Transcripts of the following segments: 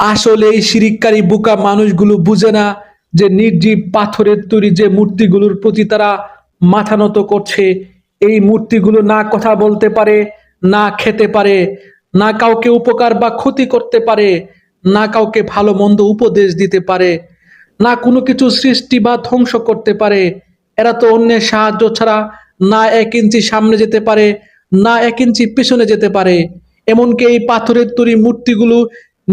আসলে এই শিরিককারী বোকা মানুষগুলো বুঝে না যে নির্জীব পাথরের তৈরি যে মূর্তিগুলোর প্রতি তারা মাথা নত করছে। এই মূর্তিগুলো না কথা বলতে পারে, না খেতে পারে, না কাউকে উপকার বা ক্ষতি করতে পারে, না কাউকে ভালো মন্দ উপদেশ দিতে পারে, না কোনো কিছু সৃষ্টি বা ধ্বংস করতে পারে। এরা তো অন্যের সাহায্য ছাড়া না এক ইঞ্চি সামনে যেতে পারে, না এক ইঞ্চি পেছনে যেতে পারে। এমনকি এই পাথরের তৈরি মূর্তিগুলো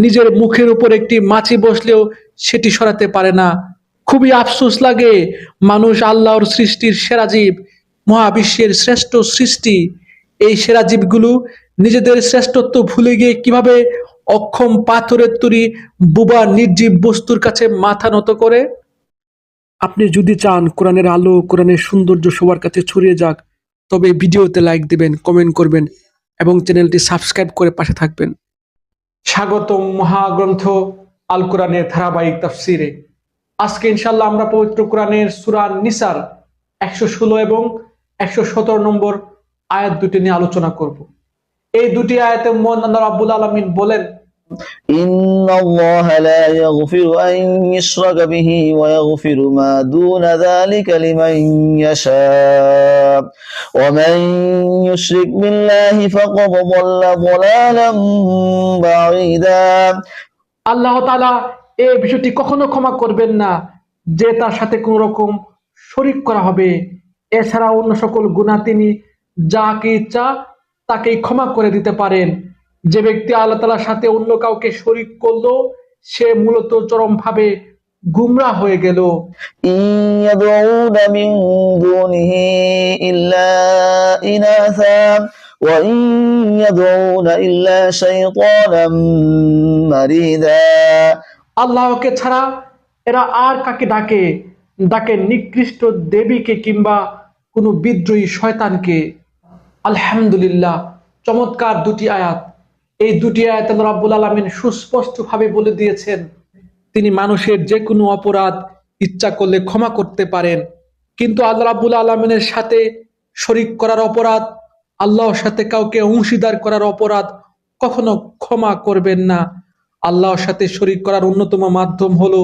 নিজের মুখের উপর একটি মাছি বসলেও সেটি সরাতে পারে না। খুবই আফসোস লাগে মানুষ আল্লাহর সৃষ্টির সেরা জীব, মহাবিশ্বের শ্রেষ্ঠ সৃষ্টি। এই সেরা জীবগুলো নিজেদের শ্রেষ্ঠত্ব ভুলে গিয়ে কীভাবে অক্ষম পাথরের তৈরি বুবা নির্জীব বস্তুর কাছে মাথা নত করে? আপনি যদি চান কোরআনের আলো, কোরআনের সৌন্দর্য সবার কাছে ছড়িয়ে যাক, তবে ভিডিওতে লাইক দিবেন, কমেন্ট করবেন এবং চ্যানেলটি সাবস্ক্রাইব করে পাশে থাকবেন। স্বাগতম মহাগ্রন্থ আল কোরআনের ধারাবাহিক তাফসিরে। আজকে ইনশাল্লাহ আমরা পবিত্র কোরআনের সুরান নিসার একশো ষোলো এবং একশো সতেরো নম্বর আয়াত দুটি নিয়ে আলোচনা করব। এই দুটি আয়াতে মন আল্লাহ রাবুল আলমিন বলেন إن الله لا يغفر أن يشرك به ويغفر ما دون ذلك لمن يشاء ومن يشرك بالله فقد ضل ضلالا بعيدا আল্লাহ তাআলা এই বিষয়টি কখনো ক্ষমা করবেন না যে তার সাথে কোনো রকম শরিক করা হবে এছাড়া অন্য সকল গুণা তিনি যাকে ইচ্ছা তাকেই ক্ষমা করে দিতে পারেন যে ব্যক্তি আল্লাহ তালার সাথে অন্য কাউকে শরিক করল সে মূলত চরমভাবে গুমরা হয়ে গেল। আল্লাহকে ছাড়া এরা আর কাকে ডাকে? ডাকে নিকৃষ্ট দেবীকে কিংবা কোনো বিদ্রোহী শয়তানকে। আলহামদুলিল্লাহ চমৎকার দুটি আয়াত। এই দুটি আয়াত আল্লাহ রাব্বুল আলামিন সুস্পষ্টভাবে বলে দিয়েছেন, তিনি মানুষের যে কোনো অপরাধ ইচ্ছা করলে ক্ষমা করতে পারেন। কিন্তু আল্লাহ রাব্বুল আলমিনের সাথে শরিক করার অপরাধ, আল্লাহর সাথে কাউকে অংশীদার করার অপরাধ কখনো ক্ষমা করবেন না। আল্লাহর সাথে শরিক করার অন্যতম মাধ্যম হলো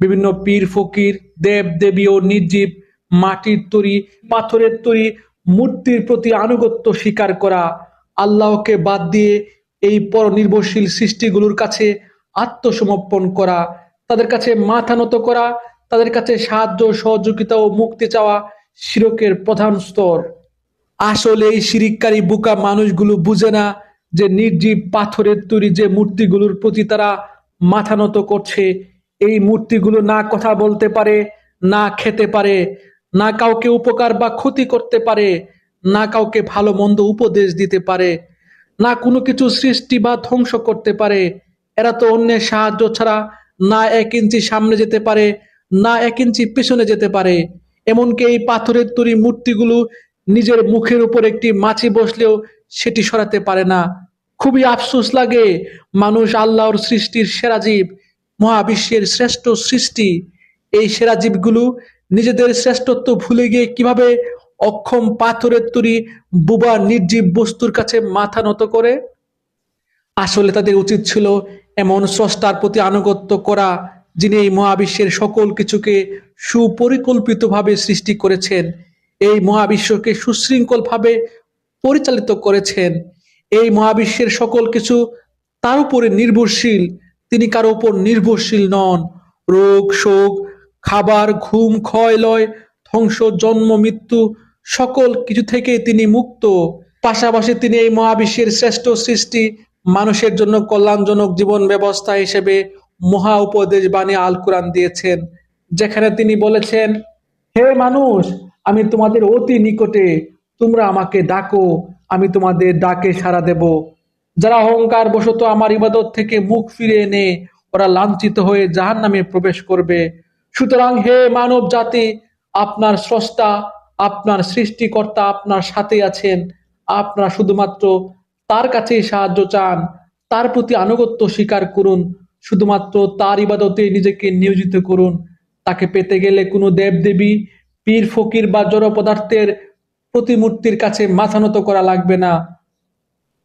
বিভিন্ন পীর, ফকির, দেব, দেবী ও নির্জীব, মাটির তৈরি, পাথরের তৈরি, মূর্তির প্রতি আনুগত্য স্বীকার করা, আল্লাহকে বাদ দিয়ে এই পর নির্ভরশীল সৃষ্টিগুলোর কাছে আত্মসমর্পণ করা, তাদের কাছে মাথা নত করা, তাদের কাছে সাহায্য, সহযোগিতা ও মুক্তি চাওয়া শিরকের প্রধান স্তর। আসলে এই শিরিককারী বোকা মানুষগুলো বুঝে না যে নির্জীব পাথরের তৈরি যে মূর্তিগুলোর প্রতি তারা মাথা নত করছে। এই মূর্তিগুলো না কথা বলতে পারে, না খেতে পারে, না কাউকে উপকার বা ক্ষতি করতে পারে, না কাউকে ভালো মন্দ উপদেশ দিতে পারে। না কোনো কিছু সৃষ্টি বা ধ্বংস করতে পারে। এরা তো অন্যের সাহায্য ছাড়া না এক ইঞ্চি সামনে যেতে পারে, না এক ইঞ্চি পেছনে যেতে পারে। এমনকি এই পাথরের তৈরি মূর্তিগুলো নিজের মুখের উপর একটি মাছি বসলেও সেটি সরাতে পারে না। খুবই আফসোস লাগে মানুষ আল্লাহর সৃষ্টির সেরা জীব, মহাবিশ্বের শ্রেষ্ঠ সৃষ্টি। এই সেরা জীবগুলো নিজেদের শ্রেষ্ঠত্ব ভুলে গিয়ে কীভাবে অক্ষম পাথরের তৈরি বুবা নির্জীব বস্তুর কাছে মাথা নত করে। আসলে তাদের উচিত ছিল এমন স্রষ্টার প্রতি আনুগত্য করা, যিনি এই মহাবিশ্বের সকল কিছুকে সুপরিকল্পিতভাবে সৃষ্টি করেছেন, এই মহাবিশ্বকে সুশৃঙ্খলভাবে পরিচালিত করেছেন। এই মহাবিশ্বের সকল কিছু তার উপরে নির্ভরশীল, তিনি কারও উপর নির্ভরশীল নন। রোগ, শোক, খাবার, ঘুম, ক্ষয়, লয়, ধ্বংস, জন্ম, মৃত্যু সকল কিছু থেকে তিনি মুক্ত। পাশাপাশি তিনি এই মহাবিশ্বের শ্রেষ্ঠ সৃষ্টি, মানুষের জন্য কল্যাণজনক জীবন ব্যবস্থা হিসেবে মহা উপদেশ বাণী আল কোরআন দিয়েছেন, যেখানে তিনি বলেছেন, হে মানুষ, আমি তোমাদের অতি নিকটে, তোমরা আমাকে ডাকো, আমি তোমাদের ডাকে সাড়া দেব। যারা অহংকার বশত আমার ইবাদত থেকে মুখ ফিরে এনে, ওরা লাঞ্ছিত হয়ে জাহান নামে প্রবেশ করবে। সুতরাং হে মানব জাতি আপনার স্রষ্টা আপনার সৃষ্টিকর্তা আপনার সাথে আছেন। আপনারা শুধুমাত্র তার কাছেই সাহায্য চান, তার প্রতি আনুগত্য স্বীকার করুন, শুধুমাত্র তার ইবাদতে নিজেকে নিয়োজিত করুন। তাকে পেতে গেলে কোনো দেবদেবী, পীর ফকির বা জড় পদার্থের প্রতিমূর্তির কাছে মাথা নত করা লাগবে না।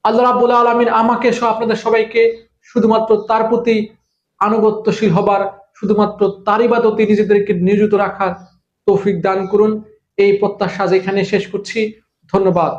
আল্লাহ রাবুল আলমিন আমাকে সহ আপনাদের সবাইকে শুধুমাত্র তার প্রতি আনুগত্যশীল হবার, শুধুমাত্র তার ইবাদতে নিজেদেরকে নিয়োজিত রাখার তৌফিক দান করুন। এই প্রত্যাশা যেখানে শেষ করছি ধন্যবাদ।